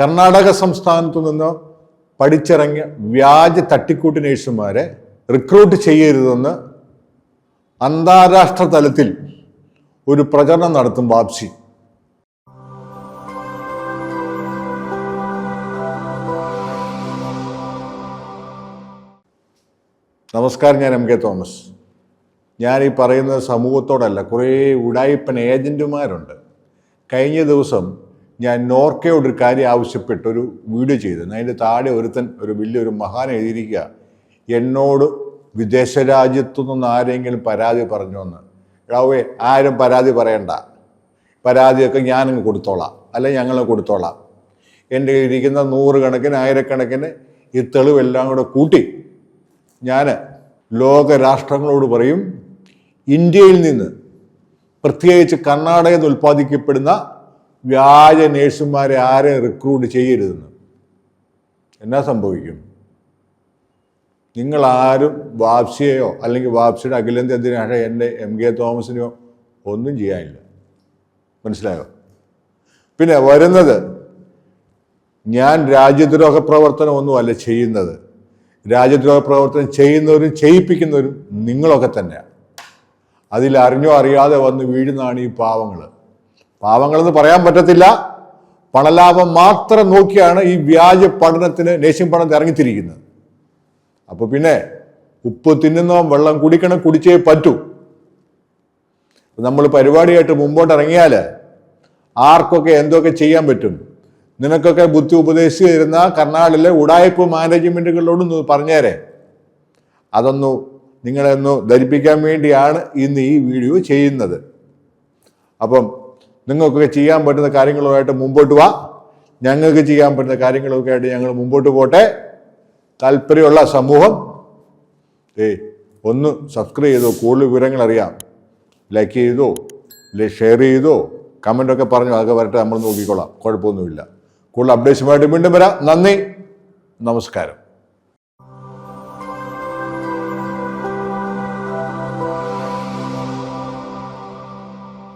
കർണാടക സംസ്ഥാനത്തു നിന്ന് പഠിച്ചിറങ്ങിയ വ്യാജ തട്ടിക്കൂട്ട് നേഴ്സുമാരെ റിക്രൂട്ട് ചെയ്യരുതെന്ന് അന്താരാഷ്ട്ര തലത്തിൽ ഒരു പ്രചരണം നടത്തും വാപ്സി. നമസ്കാരം ഞാൻ എം കെ തോമസ്. ഞാൻ ഈ പറയുന്നത് സമൂഹത്തോടല്ല കുറേ ഉടായിപ്പൻ ഏജന്റുമാരുണ്ട്. കഴിഞ്ഞ ദിവസം ഞാൻ നോർക്കയോട് ഒരു കാര്യം ആവശ്യപ്പെട്ട് ഒരു വീഡിയോ ചെയ്തു അതിന്റെ താഴെ ഒരുത്തൻ ഒരു വലിയൊരു മഹാൻ എഴുതിയിരിക്കുക. എന്നോട് വിദേശ രാജ്യത്തു നിന്ന് ആരെങ്കിലും പരാതി പറഞ്ഞു എന്ന്. എടാവേ ആരും പരാതി പറയണ്ട. പരാതിയൊക്കെ ഞാനങ്ങ് കൊടുത്തോളാം. അല്ലെ ഞങ്ങൾ കൊടുത്തോളാം. എന്റെ ഇരിക്കുന്ന നൂറുകണക്കിന് ആയിരക്കണക്കിന് ഈ തെളിവെല്ലാം കൂടെ കൂട്ടി ഞാൻ ലോക രാഷ്ട്രങ്ങളോട് പറയും ഇന്ത്യയിൽ നിന്ന് പ്രത്യേകിച്ച് കർണാടകയിൽ നിന്ന് ഉൽപ്പാദിക്കപ്പെടുന്ന വ്യാജ നേഴ്സുമാരെ ആരെ റിക്രൂട്ട് ചെയ്യരുതെന്ന്? എന്നാ സംഭവിക്കും? നിങ്ങൾ ആരും വാപ്സിയെയോ അല്ലെങ്കിൽ വാപ്സിയുടെ അഖിലേന്ത്യാ എന്റെ എം കെ തോമസിനെയോ ഒന്നും ചെയ്യാനില്ല. മനസ്സിലായോ? പിന്നെ വരുന്നത് ഞാൻ രാജ്യദ്രോഹ പ്രവർത്തനം ഒന്നുമല്ല ചെയ്യുന്നത്. രാജ്യദ്രോഹ പ്രവർത്തനം ചെയ്യുന്നവരും ചെയ്യിപ്പിക്കുന്നവരും നിങ്ങളൊക്കെ തന്നെയാണ് അതിൽ അറിഞ്ഞോ അറിയാതെ വന്ന് വീഴുന്നതാണ് ഈ പാവങ്ങൾ പാവങ്ങളെന്ന് പറയാൻ പറ്റത്തില്ല. പണലാഭം മാത്രം നോക്കിയാണ് ഈ വ്യാജ പഠനത്തിന് നേഷ്യം പണം ഇറങ്ങിത്തിരിക്കുന്നത്. അപ്പൊ പിന്നെ ഉപ്പ് തിന്നുന്നവൻ വെള്ളം കുടിക്കണം കുടിച്ചേ പറ്റൂ. നമ്മൾ പരിപാടിയായിട്ട് മുമ്പോട്ട് ഇറങ്ങിയാൽ ആർക്കൊക്കെ എന്തൊക്കെ ചെയ്യാൻ പറ്റും? നിനക്കൊക്കെ ബുദ്ധി ഉപദേശിച്ചു തരുന്ന കർണാടകയിലെ ഉടായ്പ മാനേജ്മെന്റുകളോട് പറഞ്ഞേരെ. അതൊന്നു നിങ്ങളെ ഒന്ന് ധരിപ്പിക്കാൻ വേണ്ടിയാണ് ഇന്ന് ഈ വീഡിയോ ചെയ്യുന്നത്. അപ്പം നിങ്ങൾക്കൊക്കെ ചെയ്യാൻ പറ്റുന്ന കാര്യങ്ങളുമായിട്ട് മുമ്പോട്ട് വാ. ഞങ്ങൾക്ക് ചെയ്യാൻ പറ്റുന്ന കാര്യങ്ങളൊക്കെ ആയിട്ട് ഞങ്ങൾ മുമ്പോട്ട് പോട്ടെ. താല്പര്യമുള്ള സമൂഹം. ഏ ഒന്ന് സബ്സ്ക്രൈബ് ചെയ്തോ കൂടുതൽ വിവരങ്ങൾ അറിയാം. ലൈക്ക് ചെയ്തോ ഷെയർ ചെയ്തോ കമന്റൊക്കെ പറഞ്ഞു അതൊക്കെ വരട്ടെ നമ്മൾ നോക്കിക്കോളാം. കുഴപ്പമൊന്നുമില്ല. കൂടുതൽ അപ്ഡേറ്റ്സുമായിട്ട് വീണ്ടും വരാം. നന്ദി. നമസ്കാരം.